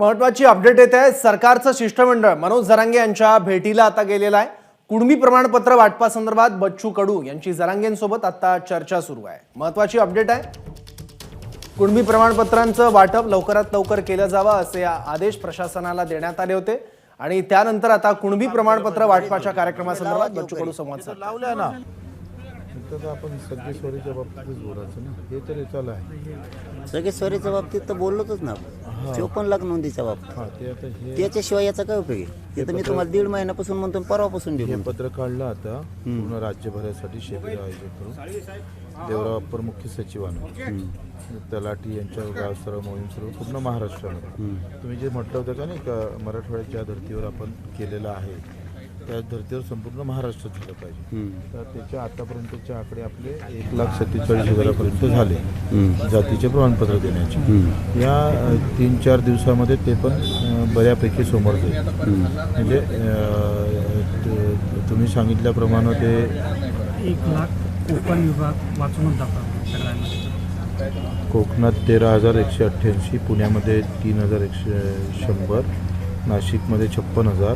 महत्वाची अपडेट येत आहे. सरकारचं शिष्टमंडळ मनोज जरांगे यांच्या भेटीला आता गेलेलं आहे. कुणबी प्रमाणपत्र वाटपासंदर्भात बच्चू कडू यांची जरांगेंसोबत आता चर्चा सुरू आहे. महत्वाची अपडेट आहे. कुणबी प्रमाणपत्रांचं वाटप लवकरात लवकर केलं जावं असे आदेश प्रशासनाला देण्यात आले होते. आणि त्यानंतर आता कुणबी प्रमाणपत्र वाटपाच्या कार्यक्रमासंदर्भात बच्चू कडू संवाद लावल्या ना. तर आपण सगळेश्वरीच्या बाबतीतच बोलायचं ना. हे तरी चालू आहे. सगळे स्वरीच्या बाबतीत तर बोललोच ना आपण. चोपन्न लाख नोंदीच्या बाबतीत. हा ते आता हे त्याच्याशिवाय याचा काय उपयोग आहे? ते तर मी तुम्हाला दीड महिन्यापासून म्हणतो परवापासून देऊ हे म्हणतो. पत्र काढलं आता पूर्ण राज्यभरासाठी शिबिर आयोजित करून. देवराव अप्पर मुख्य सचिवानं. तलाठी यांच्या गाव सर्व मोहीम सर्व पूर्ण महाराष्ट्रामध्ये तुम्ही जे म्हटलं होतं का नाही का मराठवाड्याच्या धर्तीवर आपण केलेलं आहे त्या धर्तीवर संपूर्ण महाराष्ट्रात झालं पाहिजे. तर त्याच्या आतापर्यंतचे आकडे आपले एक लाख सत्तेचाळीस हजारापर्यंत झाले. जातीचे प्रमाणपत्र देण्याचे. या तीन चार दिवसामध्ये ते पण बऱ्यापैकी समोर जाईल म्हणजे तुम्ही सांगितल्याप्रमाणे ते एक लाख कोकण विभाग सगळ्यांना. कोकणात तेरा हजार एकशे अठ्ठ्याऐंशी पुण्यामध्ये तीन हजार एकशे शंभर नाशिकमध्ये छप्पन हजार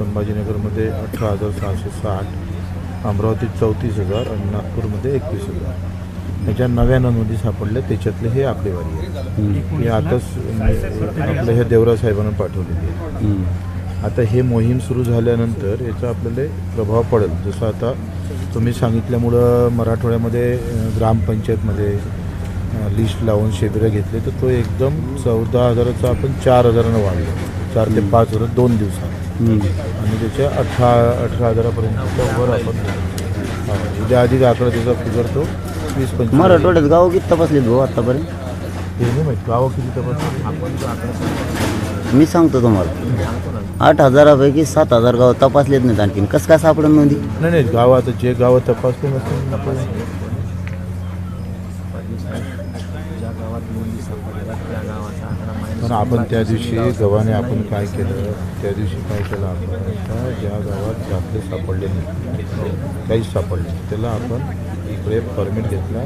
संभाजीनगरमध्ये अठरा हजार सहाशे साठ अमरावतीत चौतीस हजार आणि नागपूरमध्ये एकवीस हजार. याच्या नव्या नोंदी सापडल्या त्याच्यातले हे आकडेवारी आहे आताच आपल्या ह्या देवरा साहेबांना पाठवलेली आहे आता हे मोहीम सुरू झाल्यानंतर याचा आपल्याला प्रभाव पडेल. जसं आता तुम्ही सांगितल्यामुळं मराठवाड्यामध्ये ग्रामपंचायतमध्ये लिस्ट लावून शिबिरं घेतले तर तो एकदम चौदा हजाराचा आपण चार हजारानं वाढलो. चार ते पाच हजार दोन दिवसात. आणि त्याच्या अठरा अठरा हजारापर्यंतच्या वर आपण हा, उद्या अधिक आकडा त्याचा फिगर तो वीस पंचवीस मराठवाड्यात गाव किती तपासले भाऊ आतापर्यंत? हे नाही माहीत गावं किती तपास मी सांगतो तुम्हाला. आठ हजारापैकी सात हजार गाव तपासलेत नाहीत आणखीन. कसं काय सापडून नोंदी? नाही नाही गाव आता जे गावं तपासले नसतील आपण पण आपण त्या दिवशी गव्हाने आपण काय केलं त्या दिवशी काय केलं आपण? का ज्या गावात जास्त सापडले नाही काहीच सापडले त्याला आपण इकडे परमिट घेतला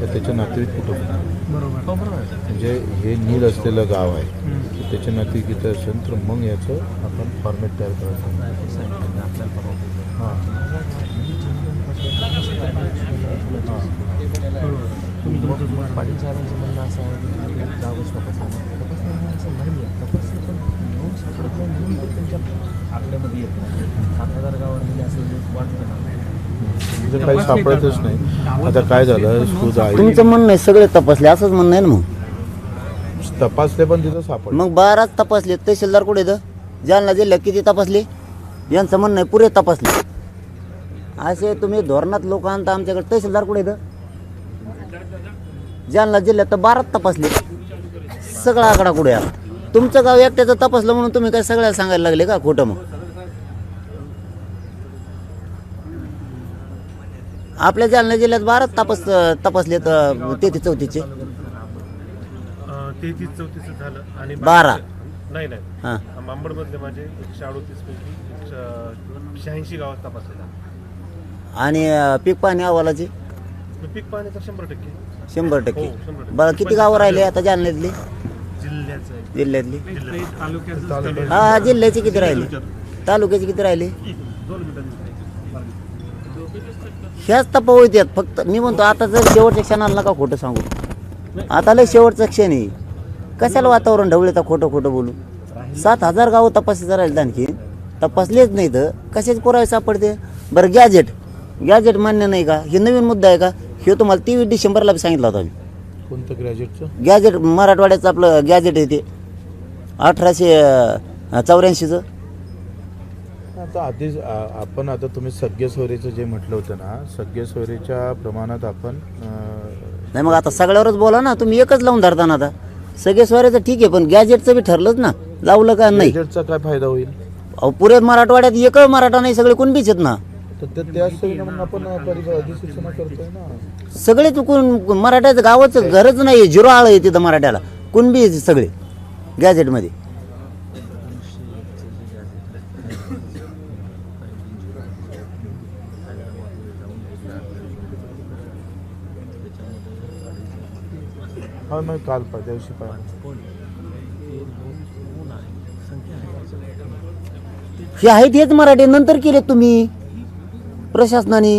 तर त्याच्या नातेवाईक कुठं बरोबर म्हणजे हे नील असलेलं गाव आहे त्याच्या नातेवाईक इथं असेल तर मग याचं आपण फॉर्मेट तयार करायचं. हां. तुम्ही तुमचं पाटील साहेबांचं म्हणणं असं आहे की नोंद सापडत नाही म्हणून ते त्यांच्या आकड्यामध्ये येत नाही सात हजार गावावर असं जे वाटतं ना काही सापडतच नाही. आता काय झालं? आई तुमचं म्हणणं आहे सगळे तपासले असंच म्हणणं आहे ना मग? तपासले पण तिथं सापडलं. मग बाराच तपासले तहसीलदार कुठे इथं? जालना जिल्ह्यात किती तपासले? यांचं म्हणणं आहे पुरे तपासले. असे तुम्ही धोरणात लोक आणता आमच्याकडे तहसीलदार कुठे इथं? जालना जिल्ह्यात तर बाराच तपासले. सगळा आकडा कुठे आला तुमचं गाव एकट्याचं तपासलं म्हणून तुम्ही काय सगळ्याला सांगायला लागले का खोटं मग? आपल्या जालना जिल्ह्यात बाराच तपास तपासले तेहतीस चौतीसचे. तेहतीस चौतीस झालं आणि बारा. नाही नाही. हां. मांबडमधले माझे एकशे अडोतीस पैकी एकशे शहाऐंशी गावात तपासले झाले आणि अं, पीक पाणी अहवालाचे? पीक पाण्याचा शंभर टक्के. शंभर टक्के. हो, शंभर टक्के. बरं किती गावं राहिले आता जालन्यातली. जिल्ह्यातली? हा जिल्ह्याचे किती राहिले? तालुक्याचे किती राहिले? ह्याच तपावत आहेत. फक्त मी म्हणतो आता जर शेवटच्या क्षणाला नका खोटं सांगू. आता लय शेवटचा क्षण आहे. कशाला वातावरण ढवळे तर खोटं खोटं बोलू. सात हजार गावं तपासायचं राहिले आणखी तपासलेच नाही तर कशाचे पुरावे सापडते? बरं गॅजेट गॅजेट मान्य नाही का? हे नवीन मुद्दा आहे का? हे तुम्हाला तेवीस डिसेंबरला सांगितलं होता मी कोणतं ग्रॅज्युएटचं गॅजेट मराठवाड्याचं आपलं गॅजेट आहे ते. अठराशे चौऱ्याऐंशीचं. आता आधीच आ- आपण आता तुम्ही सगळे सोयरीचं जे म्हटलं होतं ना सगळे सोयरीच्या प्रमाणात आपण अं, नाही मग आता सगळ्यावरच बोला ना तुम्ही एकच लावून धरता ना आता. सगळे स्वाऱ्याचं ठीक आहे पण गॅजेटचं बी ठरलंच ना. लावलं का नाही? ग्रॅज्युएटचा काय फायदा होईल? अहो पुरे मराठवाड्यात एक मराठा नाही सगळे कोण आहेत ना. तर आपण अधिसूचना करतोय ना. सगळे चुकून मराठ्याचं गावाचं घरच नाही झिरो आळ आहे तिथं मराठ्याला. कुणबी आहे सगळे? गॅजेटमध्ये हा मग काल दिवशी पाहिजे हे आहेत हेच मराठी. नंतर केले तुम्ही. प्रशासनाने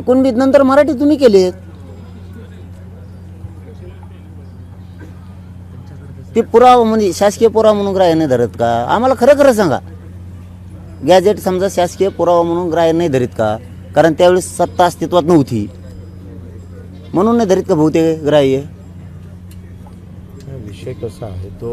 कुणबीत नंतर मराठी तुम्ही केलेत. ते पुरावा म्हणजे शासकीय पुरावा म्हणून ग्राह्य नाही धरत का? आम्हाला खरं खरं सांगा. गॅजेट समजा शासकीय पुरावा म्हणून ग्राह्य नाही धरीत का? कारण त्यावेळेस सत्ता अस्तित्वात नव्हती. म्हणून नाही धरीत का बहुतेक ग्राह्य? विषय कसा आहे? तो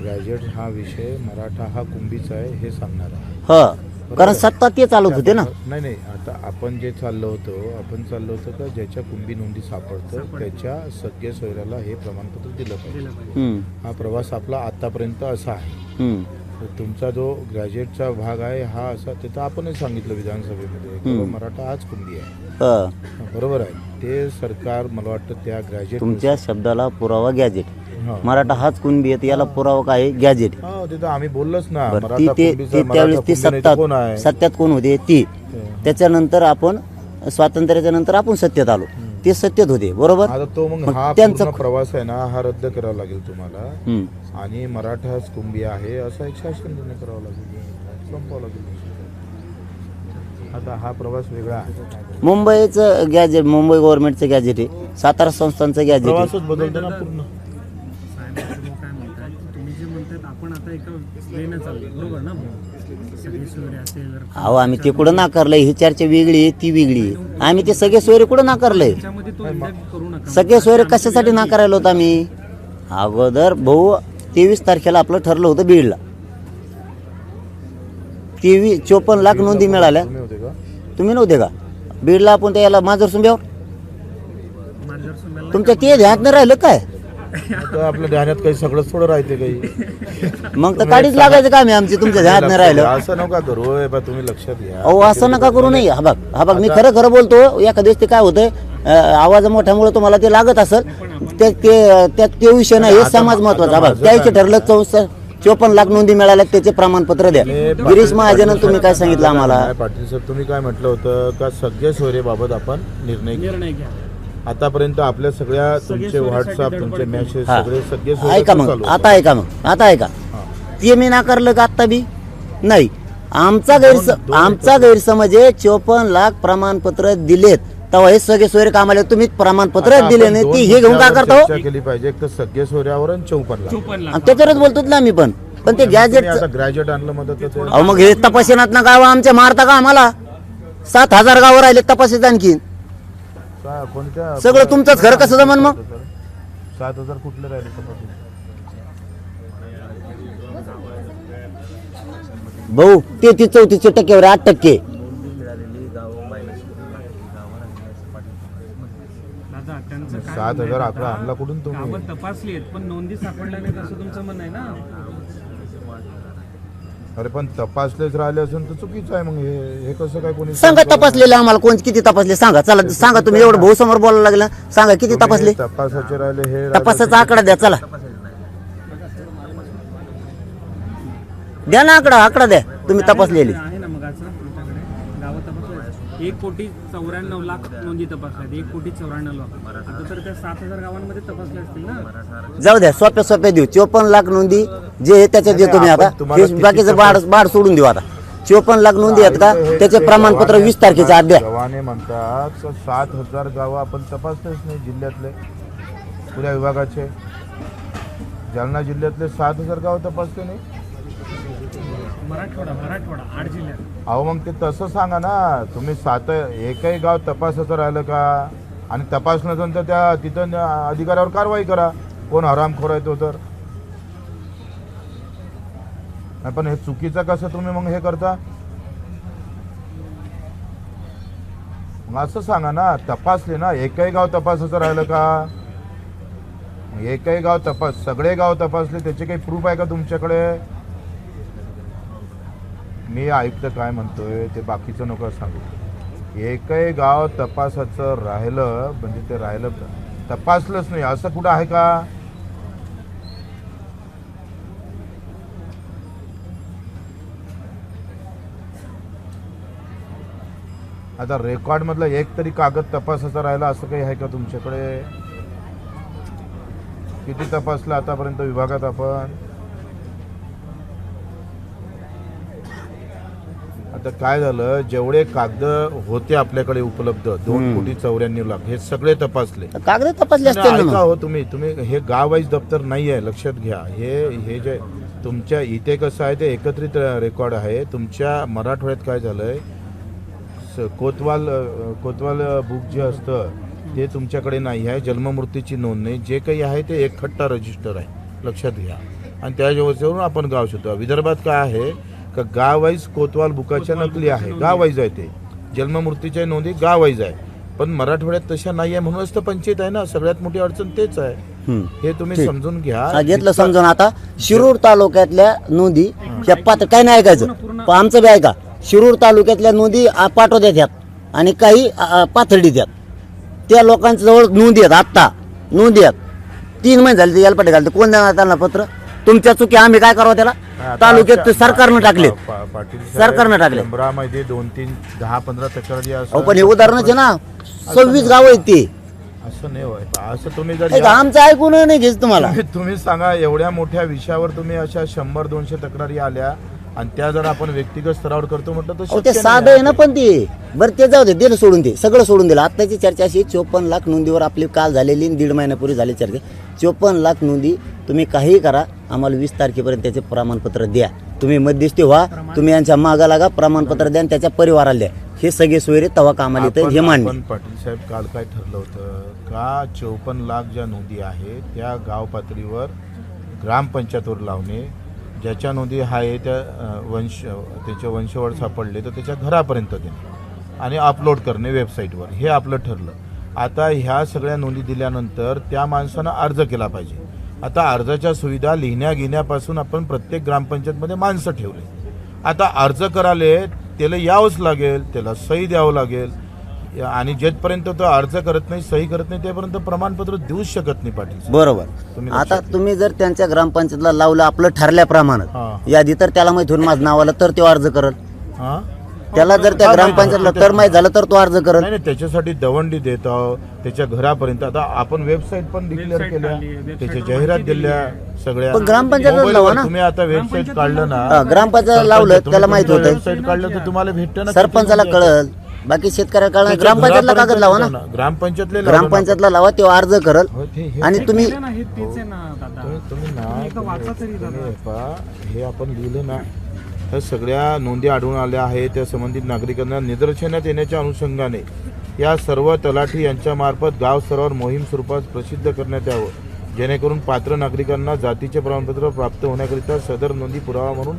ग्रॅज्युएट हा विषय मराठा हा कुंभीचा आहे हे सांगणार आहे. ह. कारण सत्ता ते चालवत होते ना. नाही नाही आता आपण जे चाललो होतो आपण चाललो होतो का ज्याच्या कुंभी नोंदी सापडतं त्याच्या सगळ्या सोयऱ्याला हे प्रमाणपत्र दिलं पाहिजे. हा प्रवास आपला आतापर्यंत असा आहे. तर तुमचा जो ग्रॅज्युएटचा भाग आहे हा असा ते तर आपणच सांगितलं विधानसभेमध्ये की बाबा मराठा हाच कुंभी आहे. ह. बरोबर आहे. ते सरकार मला वाटतं त्या ग्रॅज्युएट तुमच्या शब्दाला पुरावा गॅजेट हा. मराठा हाच कुणबी येते याला पुरावा काय आहे? गॅजेट हा आम्ही बोललोच ना. बरं, मराठा ती ते मराठा त्यावेळेस ती कुंभी नाही तर कोण आहे? सत्तात सत्यात कोण होते? ती. त्याच्यानंतर आपण स्वातंत्र्याच्या नंतर आपण सत्तेत आलो. ते सत्तेत होते बरोबर? आता तो मग मग हा त्यांचा- पूर्ण प्रवास आहे ना हा रद्द करावा लागेल तुम्हाला. हम्म. आणि मराठाच कुंभी आहे असा एक शासन निर्णय करावा लागेल. संपवावं लागेल. आता हा प्रवास वेगळा आहे. मुंबईचं गॅजेट मुंबई गव्हर्नमेंटचं गॅजेट आहे. सातारा संस्थांचं गॅजेट आहे. प्रवासच बदलतो ना पूर्ण. साहेब तुम्ही काय म्हणताय तुम्ही जे म्हणतायत आपण आता एका लेणं चाललो बरोबर ना सगळी सोयरे असेल अहो आम्ही ते कुठं नाकारलंय? ही चर्चा वेगळी आहे ती वेगळी आहे. आम्ही ते सगळे सोयरे कुठं नाकारलंय? त्याच्यामध्ये तो इंडेक्स करू नका सगळे सोयरे कशासाठी नाकारायला होतं आम्ही? अगोदर भाऊ तेवीस तारखेला आपलं ठरलं होतं बीडला. तेवीस चोपन्न लाख नोंदी मिळाल्या. तुम्ही होते का? तुम्ही नव्हते का? बीडला आपण त्याला माजर सुंब्यावर? तुमच्या ते ध्यानात नाही राहिलं काय? आपल्या ध्यानात काही सगळंच थोडं राहते काही. मग तर काढीच लागायचं का मी आमची तुमच्या ध्यानात नाही राहिलं. असं नका करू होय बा तुम्ही लक्षात घ्या अहो असं नका करू नये हा बघ हा बघ मी खरं खरं बोलतो एखाद्या दिवस ते काय होतंय अं, आवाज मोठ्यामुळे तुम्हाला ते लागत असेल ते ते त्या ते विषय नाही हे समाज महत्त्वाचा बघ काय- ठरलं चौसष्ट चोपन्न लाख नोंदी मिळाल्या त्याचे प्रमाणपत्र द्या. गिरीश महाजन तुम्ही काय सांगितलं आम्हाला नाही, पाटील सर तुम्ही काय म्हटलं होतं का सगळ्या सोयरेबाबत आपण निर्णय घेऊ? निर्णय घ्या. आतापर्यंत आपल्या सगळ्या तुमचे व्हॉट्सअप तुमचे. मेसेज हा. सगळे सगळे ऐका मग. चालू आता ऐका मग. आता ऐका. ते मी नाकारलं का आत्ता बी? नाही. आमचा गैरस दोन आमचा गैरसमज आहे चोपन्न लाख प्रमाणपत्र दिलेत. तेव्हा हे सगळे सोयरे कामाला तुम्ही प्रमाणपत्र आता दिले आपण नाही दोन ती हे घेऊन मुद्द्यावर करतो? चर्चा केली पाहिजे. एक तर सगळे सोयऱ्यावर आणि चोपन्न आणि त्याच्यावरच बोलतोच ना आम्ही पण. पण ते गॅजेट आता ग्रॅज्युएट आणलं मदत अहो मग हे तपासनात ना गाव आमच्या मारता का आम्हाला? सात हजार गावं राहिले तपासायचं आणखी का- कोणत्या सगळं तुमचंच घर कसं जमन मग? सात हजार कुठले राहिले तपासून? भाऊ तेहतीस चौतीसच्या टक्क्यावर आठ टक्के दादा त्यांचं काय सात हजार आकडा आणला कुठून तुम्ही गावं तपासली आहेत पण नोंदी सापडल्या नाहीत असं तुमचं म्हणणं आहे ना अरे पण तपासलेच राहिले असेल तर चुकीचं आहे मग हे हे कसं काय कोणी सांगा तपासलेले आम्हाला कोण किती तपासले? सांगा चला सांगा तुम्ही एवढं भाऊ समोर बोलायला लागला. सांगा किती तपासले? तपासाचे राहिले हे राहिले तपासाचा आकडा द्या चला. द्या ना आकडा आकडा द्या. तुम्ही तपासलेले आहे ना मग असं तुमच्याकडे गावं तपासले एक कोटी चौऱ्याण्णव लाख नोंदी तपासल्यात एक कोटी चौऱ्याण्णव लाख. आता तर त्या सात हजार गावांमध्ये तपासल्या असतील ना? जाऊ द्या सोप्या सोप्या देऊ. चोपन्न लाख नोंदी जे आहे त्याच्यात देतो मी आता. हे बाकीचं बाड बाड सोडून देऊ आता. चोपन्न लाख नोंदी आहेत का? त्याचे प्रमाणपत्र वीस तारखेच्या आत द्या जवाने म्हणतात तर सात हजार गावं आपण तपासलेच नाही जिल्ह्यातले. पुऱ्या विभागाचे. जालना जिल्ह्यातले सात हजार गावं तपासले नाही. मराठवाडा मराठवाडा आठ जिल्ह्यात. अहो मग ते तसं सांगा ना. तुम्ही सात एकही गाव तपासाचं राहिलं का? आणि तपासल्यानंतर त्या तिथं न- अधिकाऱ्यावर कारवाई करा. कोण हरामखोर आहे तो तर. नाही पण हे चुकीचं कसं तुम्ही मग हे करता? मग असं सांगा ना. तपासले ना. एकही गाव तपासाचं राहिलं का? मग एकही गाव तपास. सगळे गाव तपासले. त्याचे काही प्रूफ आहे का तुमच्याकडे? मी आयुक्त काय म्हणतोय ते बाकीचं नको सांगू. एकही गाव तपासाचं राहिलं म्हणजे ते राहिलं तपासलंच नाही. असं कुठं आहे का? आता रेकॉर्डमधला एक तरी कागद तपासाचा राहिला असं काही आहे का तुमच्याकडे? किती तपासलं आतापर्यंत विभागात आपण? आता काय झालं जेवढे कागद होते आपल्याकडे उपलब्ध दोन कोटी चौऱ्याण्णव लाख हे सगळे तपासले. कागद तपासले असते नाही, ना ऐका मग. हो तुम्ही तुम्ही हे गाव वाईज दप्तर नाही आहे लक्षात घ्या. हे हे जे तुमच्या इथे कसं आहे ते एकत्रित रेकॉर्ड आहे. तुमच्या मराठवाड्यात काय झालंय स- कोतवाल अ, कोतवाल बुक जे असतं ते तुमच्याकडे नाही आहे जन्ममृत्यूची नोंद नाही. जे काही आहे ते एकखट्टा रजिस्टर आहे लक्षात घ्या. आणि त्या व्यवस्थेवरून आपण गाव शोधतो. विदर्भात काय आहे का गाव वाईज कोतवाल बुकाच्या नकली आहे. गाव वाईज आहे ते. जन्ममृत्यूच्या नोंदी गाव वाईज आहे. पण मराठवाड्यात तशा नाही आहे म्हणूनच तर पंचायत आहे ना. सगळ्यात मोठी अडचण तेच आहे. हम्म. हे तुम्ही. समजून घ्या. घेतलं समजून आता शिरूर तालुक्यातल्या नोंदी ह्या पात्र काय नाही ऐकायचं. पण आमचं बी ऐका. शिरूर तालुक्यातल्या नोंदी आ, पाठवत्यात ह्यात आणि काही पाथर्डीत आहेत त्या लोकांच्या जवळ नोंदी आहेत. आत्ता नोंदी आहेत. तीन महिने झाले ते यालपाटे घालते कोण देणार त्यांना पत्र? तुमच्या चुकी आम्ही काय करावं त्याला? आता तालुक्यात सरकारनं टाकले पा- पा- पाटील साहेब, सरकारनं टाकले. शंभरामध्ये दोन तीन दहा पंधरा तक्रारी अहो पण हे उदाहरणच आहे ना. सव्वीस गाव आहेत ते. असं नाही होय. असं तुम्ही जर हे या- आमचं ऐकून नाही घ्यायचं तुम्हाला. तुम्ही तुम्ही सांगा एवढ्या मोठ्या विषयावर तुम्ही अशा शंभर दोनशे तक्रारी आल्या आणि त्या जर आपण व्यक्तिगत स्तरावर करतो म्हटलं तर अहो ते शक्य साधं आहे ना पण ते. बरं ते जाऊ दे दिलं सोडून दे सगळं सोडून दिलं आत्ताची चर्चा अशी चोपन्न लाख नोंदीवर आपली काल झालेली आणि दीड महिन्यापूर्वी झाली चर्चा. चोपन्न लाख नोंदी तुम्ही काहीही करा आम्हाला वीस तारखेपर्यंत त्याचे प्रमाणपत्र द्या. तुम्ही मध्यस्थी व्हा तुम्ही यांच्या मागा लागा प्रमाणपत्र द्या आणि त्याच्या परिवाराला द्या. हे सगळे सोयरे तवा कामाला येतं हे आपण मान्य. आपण पाटील साहेब काल काय ठरलं होतं? का चौपन्न लाख ज्या नोंदी आहेत त्या गाव पातळीवर ग्रामपंचायतवर लावणे ज्याच्या नोंदी आहे त्या वंश त्याचे वंशवळ सापडले तर त्याच्या घरापर्यंत देणे आणि अपलोड करणे वेबसाईटवर हे आपलं ठरलं. आता ह्या सगळ्या नोंदी दिल्यानंतर त्या माणसानं अर्ज केला पाहिजे. आता अर्जाच्या सुविधा लिहिण्या घेण्यापासून आपण प्रत्येक ग्रामपंचायतमध्ये माणसं ठेवले. आता अर्ज कराले त्याला यावंच लागेल त्याला सही द्यावं लागेल. आणि जेथपर्यंत तो अर्ज करत नाही सही करत नाही त्यापर्यंत प्रमाणपत्र देऊच शकत नाही पाटील. साहेब. बरोबर. तुम्ही आता तुम्ही जर त्यांच्या ग्रामपंचायतला लावलं आपलं ठरल्याप्रमाणे हा. यादी तर त्याला माहीत होईल माझं नाव आलं तर तो अर्ज करल. हा? त्याला जर त्या ग्रामपंचायतला तर माहीत झालं तर तो अर्ज करल. नाही नाही त्याच्यासाठी दवंडी देत आहो त्याच्या घरापर्यंत. आता आपण वेबसाईट पण डिक्लेअर केल्या त्याच्या जाहिरात दिल्या सगळ्या. पण ग्रामपंचायतला मोबाईलवर लावा ना. तुम्ही आता वेबसाईट काढलं ना. ग्रामपंचायत लावलं त्याला माहीत होतं. वेबसाईट काढलं तर तुम्हाला भेटतं सरपंचाला कळल. बाकी त्याच्या ग्रामपंचायतला कागद लावा ना. ग्रामपंचायतले. ग्रामपंचायतला लावा तो अर्ज करल. हो, हे- आणि तुम्ही हे आपण लिहिलं ना तर सगळ्या नोंदी आढळून आल्या आहेत. त्या संबंधित नागरिकांना निदर्शनात येण्याच्या अनुषंगाने या सर्व तलाठी यांच्या मार्फत गाव स्तरावर मोहीम स्वरूपात प्रसिद्ध करण्यात यावं. जेणेकरून पात्र नागरिकांना जातीचे प्रमाणपत्र प्राप्त होण्याकरिता सदर नोंदी पुरावा म्हणून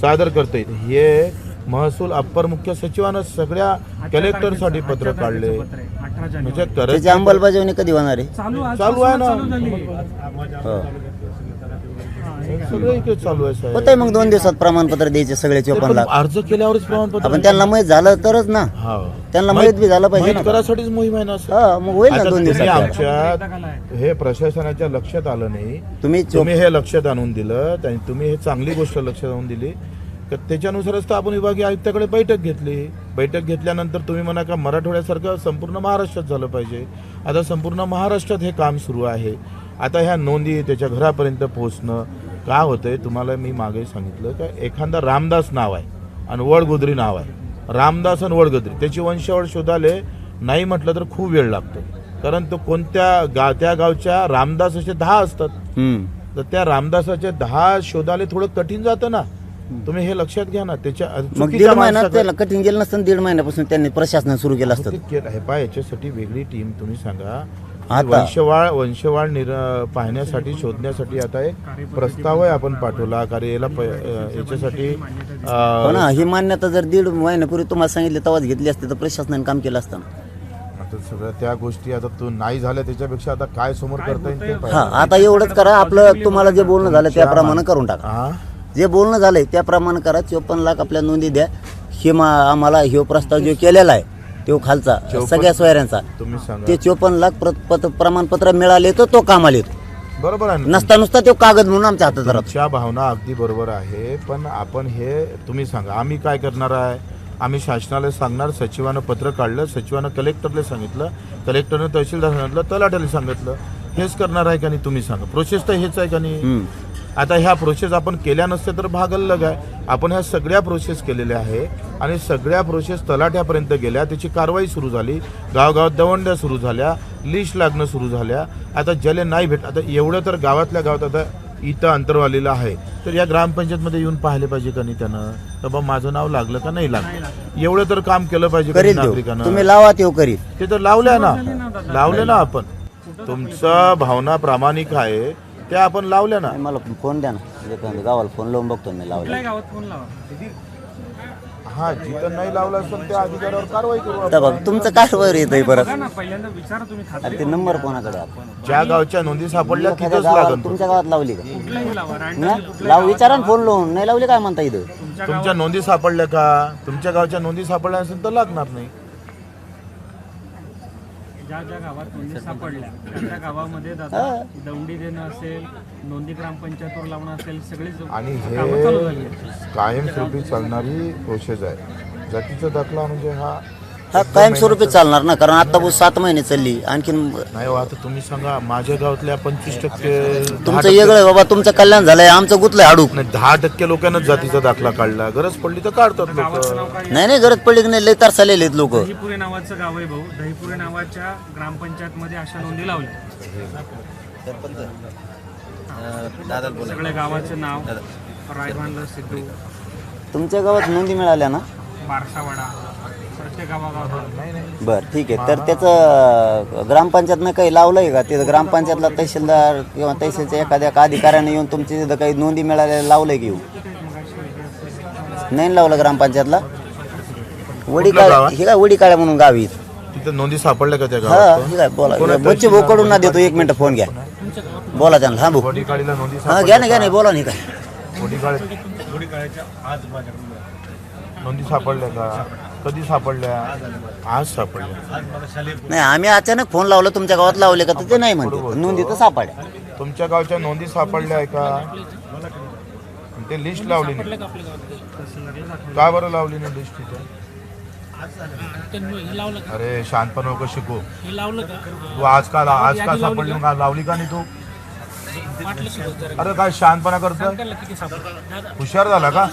सादर करता येईल. हे महसूल अप्पर मुख्य सचिवानं सगळ्या कलेक्टरसाठी पत्र काढले. म्हणजे त्याची अंमलबजावणी कधी होणार आहे? चालू आहे. ना. चालू हो. आहे मग दोन दिवसात प्रमाणपत्र द्यायचे सगळे ते चोपन्न पण लाख अर्ज केल्यावरच प्रमाणपत्र आपण त्यांना माहीत झालं तरच ना. हा. त्यांना माहीत बी झालं पाहिजे. करासाठीच मोहीम आहे ना. हा मग होईल ना दोन दिवसात. आमच्या हे प्रशासनाच्या लक्षात आलं नाही. तुम्ही तुम्ही हे लक्षात आणून दिलं आणि तुम्ही हे चांगली गोष्ट लक्षात आणून दिली. तर त्याच्यानुसारच तर आपण विभागीय आयुक्ताकडे बैठक घेतली. बैठक घेतल्यानंतर तुम्ही म्हणा का मराठवाड्यासारखं संपूर्ण महाराष्ट्रात झालं पाहिजे. आता संपूर्ण महाराष्ट्रात हे काम सुरू आहे. आता ह्या नोंदी त्याच्या घरापर्यंत पोहोचणं का होतंय तुम्हाला मी मागे सांगितलं का एखादा रामदास नाव आहे आणि वडगोदरी नाव आहे. रामदास आणि वडगोदरी त्याची वंशावळ शोधाले नाही म्हटलं तर खूप वेळ लागतो. कारण तो कोणत्या गा त्या गावच्या रामदास असे दहा असतात. तर त्या रामदासाचे दहा शोधाले थोडं कठीण जातं ना. तुम्ही हे लक्षात घ्या ना त्याच्या मग दीड चुकीच्या माणसाकडे- त्याला कठीण गेलं नसतं दीड महिन्यापासून त्यांनी प्रशासनाने सुरू केलं असतं. ते केलं आहे. पहा याच्यासाठी वेगळी टीम तुम्ही सांगा. आता- वंशवाळ वंशवाळ निर पाहण्यासाठी शोधण्यासाठी आता एक प्रस्ताव आहे आपण पाठवला. कार्य याला प- अं, याच्यासाठी हो अं, ना ही मान्यता जर दीड महिन्यापूर्वी तुम्हाला सांगितले तेव्हाच घेतली असते तर प्रशासनाने काम केलं असतं. आता सगळ्या त्या गोष्टी आता तू नाही झाल्या त्याच्यापेक्षा आता काय समोर करता येईल ते हा. आता एवढंच करा. आपलं तुम्हाला जे बोलणं झालं त्याप्रमाणे करून टाका. हा? जे बोलणं झालंय त्याप्रमाणे करा. चोपन्न लाख आपल्या नोंदी द्या. हे मा आम्हाला ह्यो प्रस्ताव जो केलेला आहे तो खालचा सगळ्या सोयऱ्यांचा. तुम्ही सांगा. ते चोपन्न लाख प्र- पत- प्रमाणपत्र मिळाले तर तो कामाला येतो. बरोबर आहे ना? नसता नुसता तो कागद म्हणून आमच्या हातात राहतो. तुमच्या भावना अगदी बरोबर आहे पण आपण हे तुम्ही सांगा. आम्ही काय करणार आहे? आम्ही शासनाला सांगणार सचिवानं पत्र काढलं सचिवानं कलेक्टरला सांगितलं कलेक्टरनं तहसीलदार सांगितलं तलाट्याला सांगितलं. हेच करणार आहे का नाही तुम्ही सांगा. प्रोसेस तर हेच आहे का नाही? हम्म. आता ह्या प्रोसेस आपण केल्या नसत्या तर भाग अलग आहे आपण ह्या सगळ्या प्रोसेस केलेल्या आहे आणि सगळ्या प्रोसेस तलाठ्यापर्यंत गेल्या. त्याची कारवाई सुरू झाली. गावगावात दवंड्या सुरू झाल्या. लिस्ट लागणं सुरू झाल्या. आता ज्याला नाही भेट आता एवढं तर गावातल्या गावात आता इथं अंतरवालेलं आहे. तर या ग्रामपंचायतमध्ये येऊन पाहिले पाहिजे का नाही त्यानं? तर बा माझं नाव लागलं का नाही लागलं? एवढं तर काम केलं पाहिजे नागरिकांना? तुम्ही लावा ते तर लावल्या ना. लावले ना आपण. तुमचं भावना प्रामाणिक आहे. त्या आपण लावल्या ना. नाही, मला फोन द्या ना. एखाद्या गावाला फोन लावून बघतो मी लावले गावात फोन लावा? हा जिथं नाही लावलं असेल त्या अधिकाऱ्यावर कारवाई करू आपण. तर बघ तुमचं कारभार येतंय परत. बघा ना पहिल्यांदा विचारा तुम्ही खात्री अरे ते नंबर कोणाकडे आहे? ज्या गावच्या नोंदी सापडल्या एखाद्या तिथंच गावाला लागल तुमच्या गावात लावली का? कुठलाही लावा ना? रँडम लाव विचारा ना फोन लावून. नाही लावली काय म्हणता इथं? तुमच्या तुमच्या नोंदी सापडल्या का? तुमच्या गावच्या नोंदी सापडल्या असेल तर लागणार नाही. ज्या ज्या गावात नोंदी सापडल्या त्या त्या गावामध्ये दादा दौंडी देणं असेल नोंदी ग्रामपंचायतवर लावणं असेल सगळी ज- आणि कामं चालू झाली हे आहेत. कायमस्वरूपी चालणारी प्रोसेस आहे. जातीचा दाखला म्हणजे हा हा कायमस्वरूपी चालणार ना कारण आता सात महिने चालली आणखीन नाही हो, आता तुम्ही सांगा माझ्या गावातल्या पंचवीस टक्के दहा तुमचं टक्के- वेगळं बाबा तुमचं कल्याण झालंय आमचं गुतलंय हाडूक. नाही दहा टक्के लोकांनाच जातीचा दाखला काढला. गरज पडली तर काढतात लोक. नाही नाही गरज पडली की नाही लय तर चाललेले आहेत लोक. दहीपुरे नावाचं गाव आहे भाऊ. दहीपुरे नावाच्या ग्रामपंचायत मध्ये अशा नोंदी लावल्या. सगळ्या गावाचं नाव रायभानला सिद्धू. तुमच्या गावात नोंदी मिळाल्या ना? बारसावाडा. बर ठीक आहे. तर त्याचं ग्रामपंचायतनं काही लावलंय का? तिथं ग्रामपंचायतला तहसीलदार किंवा तहसीलच्या एखाद्या अधिकाऱ्याने येऊन तुमची तिथं काही नोंदी मिळाल्या लावलंय की येऊन? नाही लावलं ग्रामपंचायतला? वडी काळ आहे? हे काय वडी काळ्या म्हणून गावी तिथं नोंदी सापडल्या का त्या हा हे काय बोला बच्चे भोकडून ना देतो एक मिनिट फोन घ्या. बोला त्यांना हा भाऊ हा घ्या ना घ्या नाही बोला नाही काय नोंदी सापडल्या का? कधी सापडल्या? आज सापडल्या. नाही आम्ही अचानक फोन लावला तुमच्या गावात लावले का तर ते नाही म्हणते. नोंदी तर सापाड्या तुमच्या गावच्या नोंदी सापडल्या आहे का? ते लिस्ट लावली नाही. का बरं लावली नाही लिस्ट तिथे? अरे शांतपणे नको शिकू. तू आज का आज का सापडली? मग आज लावली का नाही तू? अरे काय शांतपणा करतो हुशार झाला का?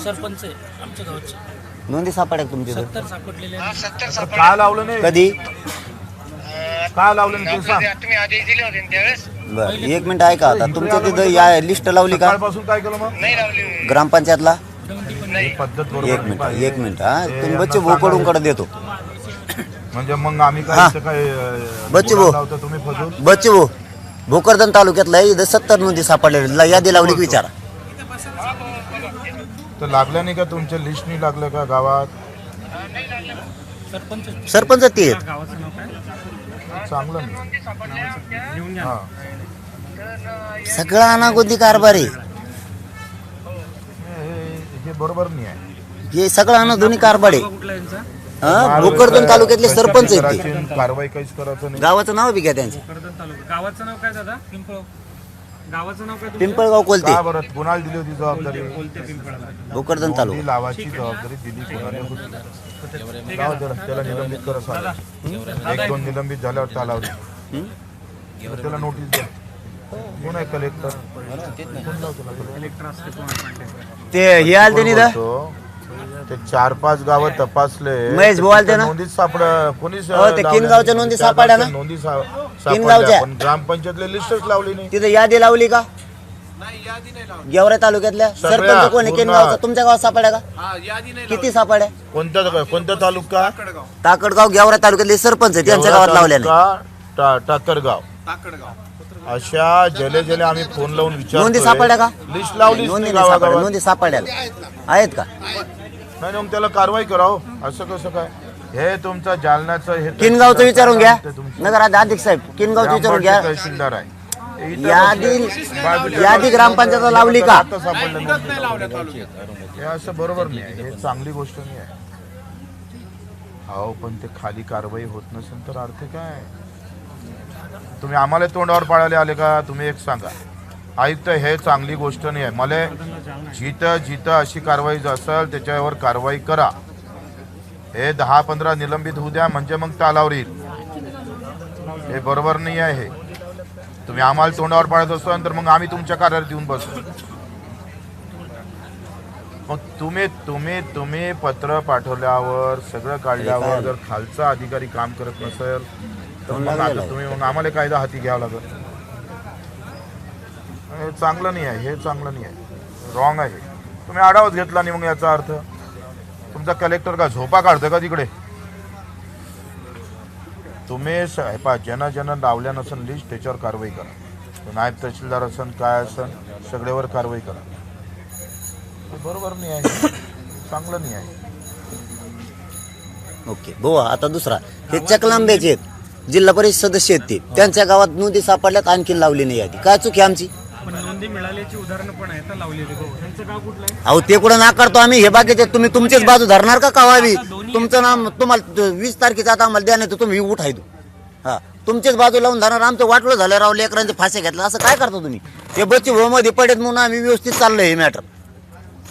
नोंदी सापाड्या का तुमच्या इथं? काय लावलं नाही? कधी? काय लावलं नाही ते सांग बर एक मिनिट ऐका आता. तुमच्या तिथं या लिस्ट लावली का? सकाळपासून काय केलं मग? ग्रामपंचायतला? ही पद्धत बरोबर एक नाही मिनिट पाहिजे. एक मिनिट हा. तुम्ही बच्चे भोकडून सांगायचं. कडे देतो. म्हणजे मग आम्ही हा. काय इथं काय अं, बच्चे भाऊ. लावतो तुम्ही फसून बच्चे भाऊ भोकरदन तालुक्यातला आहे, इथं सत्तर नोंदी सापडलेल्या यादी लावली की विचारा. तर लागल्या नाही का तुमच्या लिस्ट नाही लागलं का गावात? सरपंच ते आहेत. गावाचं नाव काय चांगलं नाही घेऊन घ्या हा. सगळा अनागोदी कारभार आहे. हे- हे- हे बरोबर नाही आहे. हे सगळं अनाधुनी कारभार आहे. कुठला यांचा हा भोकरदन तालुक्यातले सरपंच आहेत ते. कारवाई काहीच करायचं नाही. गावाचं नाव बी घ्या त्यांचं. तालुका. गावाचं नाव काय दादा? पिंपळ गावाचं नाव काय तुमचं? पिंपळगाव कोलते. का बरं कुणाला दिली होती जबाबदारी? बोलते पिंपळाला. भोकरदन नोंदी तालुका लावाची जबाबदारी दिली कोणाला होती? जाऊ दे रे, त्याला निलंबित करा सांगा. एक दोन निलंबित झाल्यावर तर त्याला नोटीस द्या. कोण आहे कलेक्टर कलेक्टर असते कोण contact. ते हे नि बोलतो, ते चार पाच गावं तपासले. महेश भाऊ आलते ना? नोंदीत सापड कोणीच हो, ते किनगावच्या. नोंदी सापडल्या ना? नोंदी सा- किनगावच्या. सापडल्या पण ग्रामपंचायतले लिस्टच लावली नाही. तिथं यादी लावली का? गेवरा तालुक्यातल्या सगळ्या, सरपंच कोणी पूर्ण. केनगावचा तुमच्या गावात सापड्या का? किती सापड्या कोणता कोणता तालुका? ताकडगाव. गेवरा तालुक्यातले सरपंच आहेत त्यांच्या गावात लावल्या नाही. तालुका, टा- टाकरगाव. अशा जले जले आम्ही फोन लावून विचार नोंदी सापड्या का? लिस्ट लावली नोंदी नाही सापड्या नोंदी सापड्या आहेत का? नाही मग त्याला कारवाई करावं. असं कसं काय? हे तुमचं जालन्याचं हे किनगावचं विचारून घ्या. नगर अध्यक्ष साहेब किनगावचं विचारून घ्या. ग्रामपंचायत तहसीलदार आहे. यादी यादी ग्रामपंचायतला लावली का? आता सापडलं नोंदी. हे असं बरोबर नाही आहे. हे चांगली गोष्ट नाही आहे. अहो पण ते खाली कारवाई होत नसेल तर अर्थ काय? तुम्ही आम्हाला तोंडावर पाळायला आले का? तुम्ही एक सांगा. आयुक्त हे चांगली गोष्ट नाही आहे. मला जिथं जिथं अशी कारवाई असेल त्याच्यावर कारवाई करा. हे दहा पंधरा निलंबित होऊ द्या म्हणजे मग तालावर येईल. हे बरोबर नाही आहे हे. तुम्ही आम्हाला तोंडावर पाळत असाल तर मग आम्ही तुमच्या कार्यालयात येऊन बसू. मग तुम्ही तुम्ही तुम्ही पत्र पाठवल्यावर सगळं काढल्यावर जर खालचा अधिकारी काम करत नसेल तर मग आता तुम्ही मग आम्हाला कायदा हाती घ्यावा लागेल. हे चांगलं नाही आहे हे चांगलं नाही आहे. रॉंग आहे. तुम्ही आढावाच घेतला नाही मग याचा अर्थ. तुमचा कलेक्टर का झोपा काढतो का तिकडे? तुम्ही स- ज्यांना ज्यांना लावल्या नसेल लिस्ट त्याच्यावर कारवाई करा. नायब तहसीलदार असन काय असन सगळ्यावर कारवाई करा. बरोबर नाही आहे. चांगलं नाही आहे. ओके बोवा आता दुसरा. हे चकलांब्याचे आहेत. जिल्हा परिषद सदस्य आहेत ते. त्यांच्या गावात नोंदी सापडल्यात आणखीन लावली नाही यादी. काय चूक आहे आमची? पण नोंदी मिळाल्याची उदाहरणं पण आहेत ना लावलेली भाऊ त्यांचं गाव कुठलं आहे? अहो ते कुठं नाकारतो आम्ही? हे बाकीचे तुम्ही तुमचीच बाजू धरणार का कवावी? तुमचं नाम तुम्हाला वीस तारखेचा आता आम्हाला द्या नाही तर तुम्ही उठायदो हा. तुमचीच बाजू लावून धरणार. आमचं वाटलं झालं राव लेकरांचे फासे घेतलं. असं काय करता तुम्ही? ते बच्चे मध्ये पडेत म्हणून आम्ही व्यवस्थित चाललंय हे मॅटर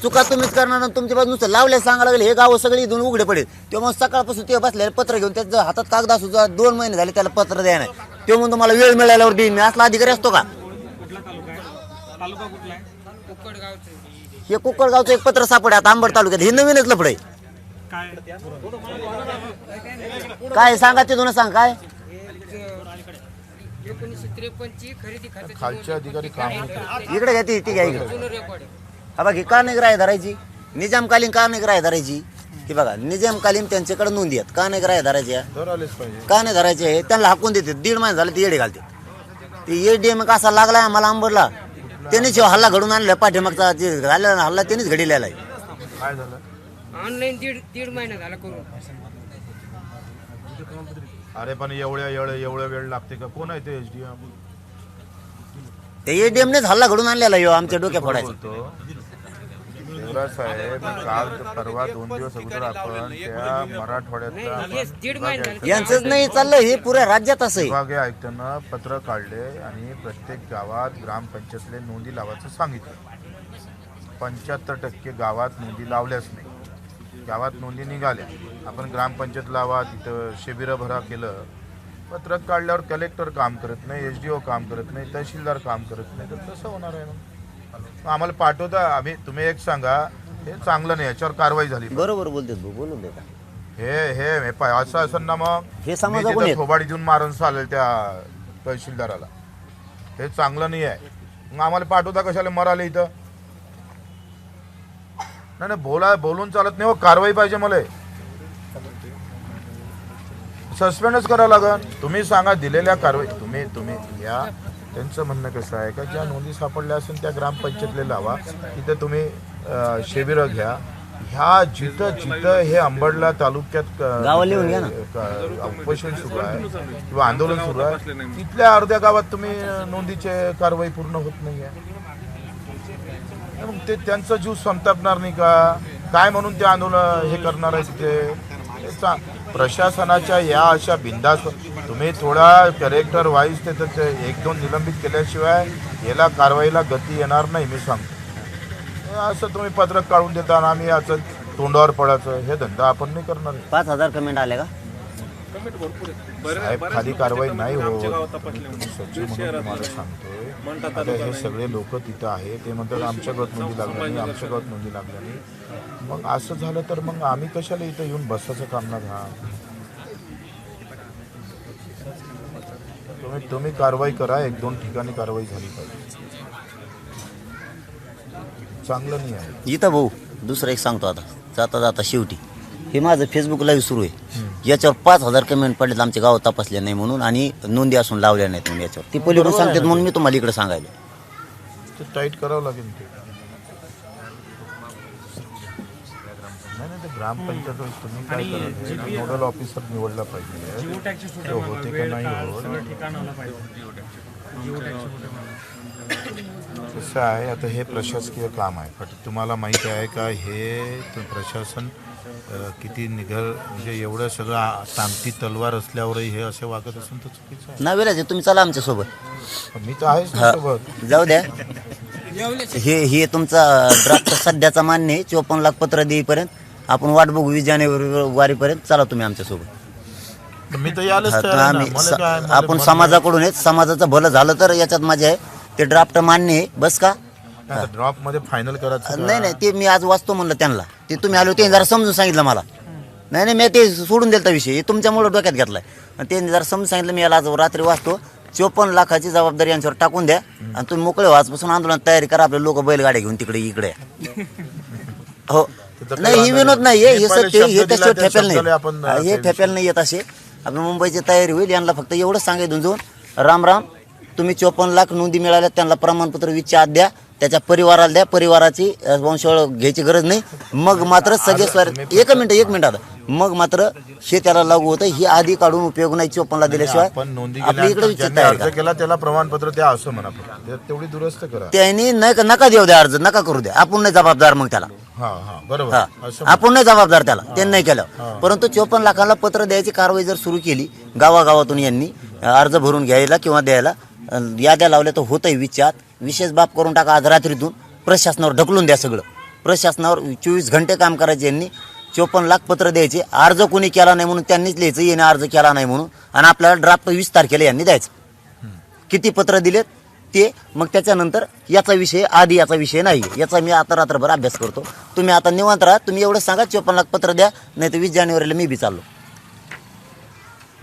चुका तुम्हीच करणार आणि तुमच्या बाजू नुसतं लावल्या सांगा लागले. हे गाव सगळे इथून उघडे पडेल तेव्हा सकाळपासून ते बसले पत्र घेऊन त्याच्या हातात कागद असू दोन महिने झाले त्याला पत्र द्या नाही. ते म्हणून तुम्हाला वेळ मिळाल्यावर देईन मी. असला अधिकारी असतो का? तालुका कुठला आहे? हे एक पत्र सापडे आता आंबड तालुक्यात. हे नवीनच लफड आहे. काय? काय सांगा ते दोन सांग काय? एकोणीसशे त्रेपन्नची खरेदी खात्याची खालचे अधिकारी काम नाही इकडे घ्या ती ती घ्या इकडे. जुनं रेकॉर्ड आहे. हा बघ ही का निग्राय धरायची. निजामकालीन का निग्राय धरायची. ही बघा निजामकालीन त्यांच्याकडे नोंदी आहेत. का धरायच्या तर आलेच पाहिजे. का नाही धरायचे आहे. त्यांना हाकून देते. दीड महिने झाले ते येडे घालते ते एडीएम कसा लागलाय आम्हाला आंबरला त्यांनीच ह्यो हल्ला घडून आणला पाठीमागचा जे झालेला ना हल्ला त्यांनीच घडीलेला आहे. काय झालं? ऑनलाईन दीड दीड महिना झाला करून. अरे पण एवढ्या एवढ्या एवढ्या वेळ लागते का? कोण आहे ते एच डी एम? ते एडीएमनेच हल्ला घडून आणलेला ह्यो आमच्या डोक्या फोडायचा. बोलतो? साहेब काल परवा दोन दिवस अगोदर आपण त्या मराठवाड्यातल्या यांचंच नाही चाललं हे पुऱ्या राज्यात असं आहे विभागीय आयुक्तांना पत्र काढले आणि प्रत्येक गावात ग्रामपंचायतले नोंदी लावायचं सांगितलं. पंच्याहत्तर टक्के गावात नोंदी लावल्याच नाही. गावात नोंदी निघाल्या. आपण ग्रामपंचायत लावा तिथं शिबिरं भरा केलं. पत्रक काढल्यावर कलेक्टर काम करत नाही एच डी ओ काम करत नाही तहसीलदार काम करत नाही तर कसं होणार आहे मग? मग आम्हाला पाठवता. आम्ही तुम्ही एक सांगा. हे चांगलं नाही याच्यावर कारवाई झाली. बरोबर बोलते भाऊ बोलून देता. हे हे हे पाय असं असं ना मग. हे मी समाजा तिथं कोणी थोबाडी देऊन मारून चालेल त्या तहसीलदाराला. हे चांगलं नाही आहे. मग आम्हाला पाठवता कशाला मराले इथं? नाही नाही बोला बोलून चालत नाही हो कारवाई पाहिजे मला. सस्पेंडच करावं लागन. तुम्ही सांगा दिलेल्या कारवाई तुम्ही तुम्ही या. त्यांचं म्हणणं कसं आहे का ज्या नोंदी सापडल्या असेल त्या ग्रामपंचायतले लावा तिथं तुम्ही शिबिरं घ्या. ह्या जिथं जिथं हे अंबडला तालुक्यात उपोषण सुरू आहे किंवा आंदोलन सुरू आहे तिथल्या अर्ध्या गावात तुम्ही नोंदीचे कारवाई पूर्ण होत नाही आहे मग ते त्यांचा जीव संतापणार नाही का? काय म्हणून ते आंदोलन हे करणार आहे तिथे? प्रशासनाच्या या अशा बिंदास तुम्ही थोडा करेक्टर वाईज ते तर एक दोन निलंबित केल्याशिवाय याला कारवाईला गती येणार नाही मी सांगतो. असं तुम्ही पत्रक काढून देता आणि आम्ही याचं तोंडावर पडायचं हे धंदा आपण नाही करणार. पाच हजार कमेंट आले का? साहेब खाली कारवाई नाही होत. सचिव म्हणून तुम्हाला सांगतोय. आता हे सगळे लोक तिथं आहे ते म्हणतात आमच्या गत नोंदी लागल्या नाही आमच्या गत नोंदी लागल्या नाही मग असं झालं तर मग आम्ही कशाला इथं येऊन बसायचं काम ना घा तुम्ही तुम्ही कारवाई करा. एक दोन ठिकाणी कारवाई झाली पाहिजे. चांगलं नाही आहे. इथं भाऊ दुसरं एक सांगतो आता. जाता जाता शेवटी. हे माझं फेसबुक लाईव्ह सुरू आहे. याच्यावर पाच हजार कमेंट पडलेत आमच्या गावात तपासले नाही म्हणून आणि नोंदी असून लावल्या नाहीत म्हणून याच्यावर. ती पलीकडून सांगतात म्हणून मी तुम्हाला इकडे सांगायला ते टाईट करावं लागेल ते. नाही नाही ते ग्रामपंचायत तुम्ही काय करा? नोडल ऑफिसर निवडला पाहिजे. ते होते का नाही होत. सुटे कसं आहे. आता हे प्रशासकीय काम आहे. पण तुम्हाला माहिती आहे का हे ते प्रशासन किती निघर म्हणजे एवढं सगळं तामती तलवार असल्यावरही हे असे वागत असेल तर चुकीचं आहे. ना विराज तुम्ही चला आमच्यासोबत मी तर आहेच ना हा. सोबत. जाऊ द्या. हे हे तुमचा ड्राफ्ट सध्याचा मान्य आहे. चोपन्न लाख पत्र देईपर्यंत आपण वाट बघू वीस जानेवारी वारीपर्यंत. चला तुम्ही आमच्यासोबत मी तर यायलाच हा, तयार तर आहे ना. आम्ही मला स- काय- मला आपण समाजाकडून आहेत. समाजाचं भलं झालं तर याच्यात मजा आहे. ते ड्राफ्ट मान्य आहे. बस का? ड्रॉपमध्ये फायनल करायचं? नाही नाही ते मी आज वाचतो म्हणलं त्यांना. ते तुम्ही आलो ते जरा समजून सांगितलं मला. नाही नाही मी ते सोडून दिलता विषय. हे तुमच्यामुळे डोक्यात घेतलाय. आणि ते जरा समजून सांगितलं मी याला आज रात्री वाचतो. चोपन्न लाखाची जबाबदारी यांच्यावर टाकून द्या. आणि तुम्ही मोकळे व्हा. आजपासून आंदोलन तयारी करा. आपले लोक बैलगाड्या घेऊन तिकडे इकडे. हो. नाही ही विनोद नाही. हे सत्य हे त्याच्यावर ठेपेल नाही. हे ठेपेल नाही येत असे. आपल्या मुंबईची तयारी होईल. यांना फक्त एवढंच सांगायचं जाऊन राम राम. तुम्ही चोपन्न लाख नोंदी मिळाल्या त्यांना प्रमाणपत्र विचार द्या त्याच्या परिवाराला द्या परिवाराची वंशावळ घ्यायची गरज नाही. मग मात्र सगळे स्वार एक मिनिट एक मिनिट आता. मग मात्र हे त्याला लागू होतं. ही आधी काढून उपयोग नाही चोपन्नला दिल्याशिवाय. आपण नोंदी आपली इकडे अर्ज. केला त्याला प्रमाणपत्र द्या असं म्हणा तेवढी दुरुस्त करा. त्यांनी नका देऊ द्या अर्ज नका करू द्या. आपण नाही जबाबदार मग त्याला. बरोबर. आपण नाही जबाबदार त्याला. त्यांनी नाही केलं. परंतु चोपन्न लाखांना पत्र द्यायची कारवाई जर सुरू केली गावागावातून यांनी अर्ज भरून घ्यायला किंवा द्यायला याद्या लावल्या तर होतंय विचार. विशेष बाब करून टाका आज रात्रीतून. प्रशासनावर ढकलून द्या सगळं. प्रशासनावर चोवीस घंटे काम करायचे यांनी. चोपन्न लाख पत्र द्यायचे. अर्ज कोणी केला नाही म्हणून त्यांनीच लिहायचं याने अर्ज केला नाही म्हणून. आणि आपल्याला ड्राफ्ट वीस तारखेला यांनी द्यायचं. किती पत्र दिलेत? ते. मग त्याच्यानंतर याचा विषय आधी याचा विषय नाही. याचा मी आता रात्रभर अभ्यास करतो. तुम्ही आता निवांत राहा. तुम्ही एवढं सांगा चोपन्न लाख पत्र द्या. नाही तर वीस जानेवारीला मी बी चाललो.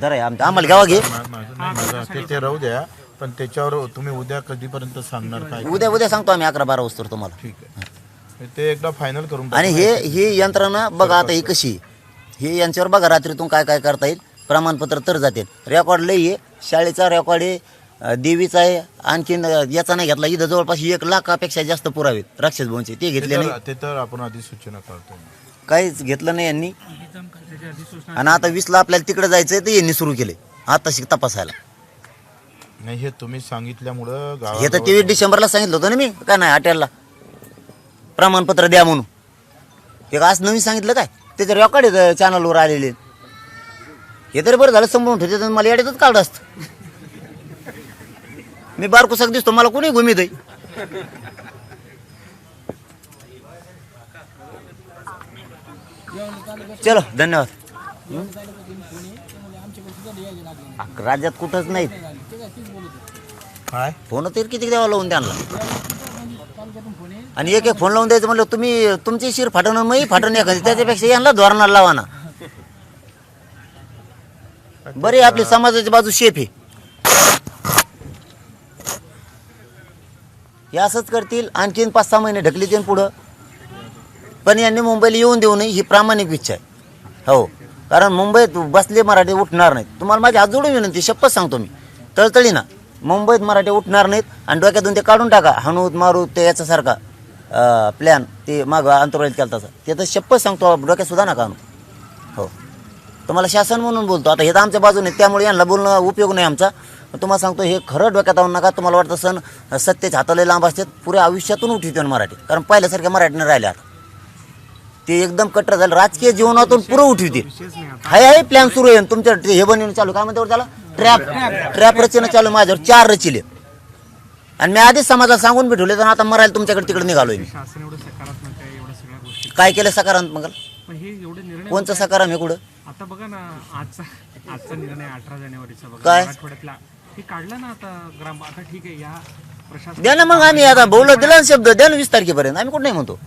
जरा आमच्या आम्हाला घ्यावा घे. राहू द्या. पण त्याच्यावर तुम्ही उद्या कधीपर्यंत सांगणार काय? उद्या उद्या सांगतो आम्ही अकरा बारा वाजता तुम्हाला. ठीक आहे. ते एकदा फायनल करून आणि. हे ही यंत्रणा बघा आता ही कशी. आहे. हे यांच्यावर बघा रात्रीतून काय काय करता येईल. प्रमाणपत्र तर जातील रेकॉर्ड लई आहे. शाळेचा रेकॉर्ड आहे. देवीचा आहे. आणखीन याचा नाही घेतला. इथं जवळपास एक लाखापेक्षा जास्त पुरावे आहेत, राक्षस भाऊंचे ते ते घेतले नाही. ते तर आपण आधी सूचना करतो. काहीच घेतलं नाही यांनी. आणि आता वीसला आपल्याला तिकडे जायचंय तर यांनी सुरू केले आता शिक तपासायला. नाही हे तुम्ही सांगितल्यामुळं हे तर तेवीस डिसेंबरला सांगितलं होतं ना मी. काय नाही हॉटेलला? प्रमाणपत्र द्या म्हणून. हे का आज नवीन सांगितलं काय? त्याचे रेकॉर्ड येतं चॅनलवर आलेले. हे तरी बरं झालं समोरून ठेवते तर मला याड्यातच काढलं असतं. मी बारकुसाक दिसतो मला कोणी घुमित आहे चलो धन्यवाद. हं? राज्यात कुठंच नाही. काय? फोन तरी किती द्यावा लावून त्यांना आणि एक एक फोन लावून द्यायचं म्हणलं तुम्ही तुमची शिर फाटवणं मी फाटवून एखादी त्याच्यापेक्षा यांना धोरणाला लावा ना. बरी आपली समाजाची बाजू शेफ आहे. हे असंच करतील आणखीन पाच सहा महिने ढकलीतील पुढं. पण यांनी मुंबईला येऊन देऊ नये ही प्रामाणिक इच्छा आहे. हो. कारण मुंबईत बसले मराठी उठणार नाहीत. तुम्हाला माझी हात जोडून विनंती शपथ सांगतो मी. तळतळी ना. मुंबईत मराठी उठणार नाहीत आणि डोक्यातून ते काढून टाका. हनुत मारूत ते याच्यासारखा प्लॅन ते मागं अंतराळीत केला तसा. ते तर शपथ सांगतो डोक्यात सुद्धा नका आणू. हो. तुम्हाला शासन म्हणून बोलतो. आता हे तर आमच्या बाजूने त्यामुळे यांना बोलणं उपयोग नाही आमचा. पण तुम्हाला सांगतो हे खरं डोक्यात आणू नका. तुम्हाला वाटतं सण सत्तेच्या हाताला लांब असतात. पुऱ्या आयुष्यातून उठवते मराठी. कारण पहिल्यासारख्या मराठीने राहिल्या आता. ते एकदम कट्टर झालं. राजकीय जीवनातून पुरं उठवतील हाय हाय प्लॅन सुरू आहे. तुमच्या हे बनवून चालू काय म्हणते त्याला? ट्रॅप ट्रॅप रचना चालू माझ्यावर. चार रचिले. आणि मी आधीच समाजाला सांगून भेटवले तर आता मरायला तुमच्याकडे तिकडे निघालोय मी. काय केलं सकारात्मक? हे कोणचं सकारात्मक आहे कुठं? आता बघा ना आजचा आजचा निर्णय अठरा जानेवारीचा बघा काय? हे काढलं ना आता ग्राम आता ठीक आहे या प्रशासन द्या ना मग आम्ही आता भाऊला दिला ना शब्द द्या ना वीस तारखेपर्यंत. आम्ही कुठं नाही म्हणतो.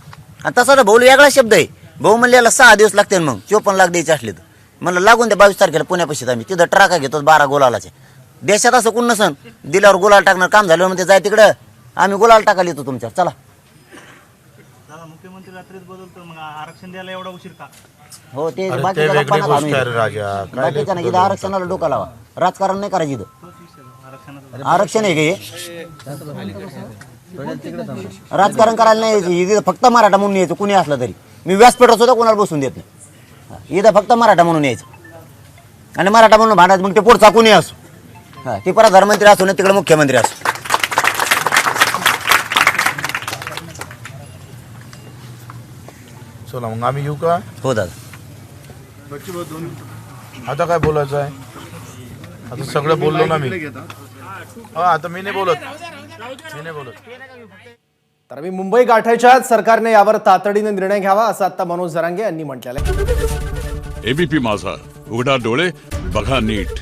आणि तसा तर भाऊ वेगळा शब्द आहे. भाऊ म्हणले याला सहा दिवस लागते मग. चोपन्न लाख द्यायचे असले तर. म्हणलं लागून द्या बावीस तारखेला पुण्यापाशीच आम्ही. तिथं ट्राका घेतो बारा गुलालाचे. देशात असं कोण नसन. दिल्यावर गुलाल टाकणार काम झाल्यावर म्हणते जाय तिकडं. आम्ही गुलाल टाकायला येतो तुमच्यावर चला. मुख्यमंत्री रात्रीच बदलतो मग आरक्षण द्यायला एवढा उशीर का? हो ते अरे ते बाकीच्या वेगळी गप्पांना गोष्ट घालून आहे रे येतो. राजा. काय बाकीच्या नाही इथं आरक्षणाला डोका लावा. राजकारण नाही करायचं इथं. आरक्षणाचं. आरक्षण आहे का हे? राजकारण करायला नाही यायचं. इथं फक्त मराठा म्हणून यायचं. कुणी असलं तरी. मी व्यासपीठात सुद्धा कोणाला बसून देत नाही. इथं फक्त मराठा म्हणून यायचं. आणि मराठा म्हणून भांडायचं. मग ते पुढचा कुणी असो? हा ते प्रधानमंत्री असो ना तिकडे मुख्यमंत्री असो. चला मग आम्ही येऊ का? हो दादा. आता काय बोलायचं आहे? आता सगळं बोललो ना मी. हा आता मी नाही बोलत. तर मी मुंबई गाठायच्या सरकारने यावर तातडीने निर्णय घ्यावा असं आता मनोज जरांगे यांनी म्हटलेलं आहे. एबीपी माझा उघडा डोळे बघा नीट.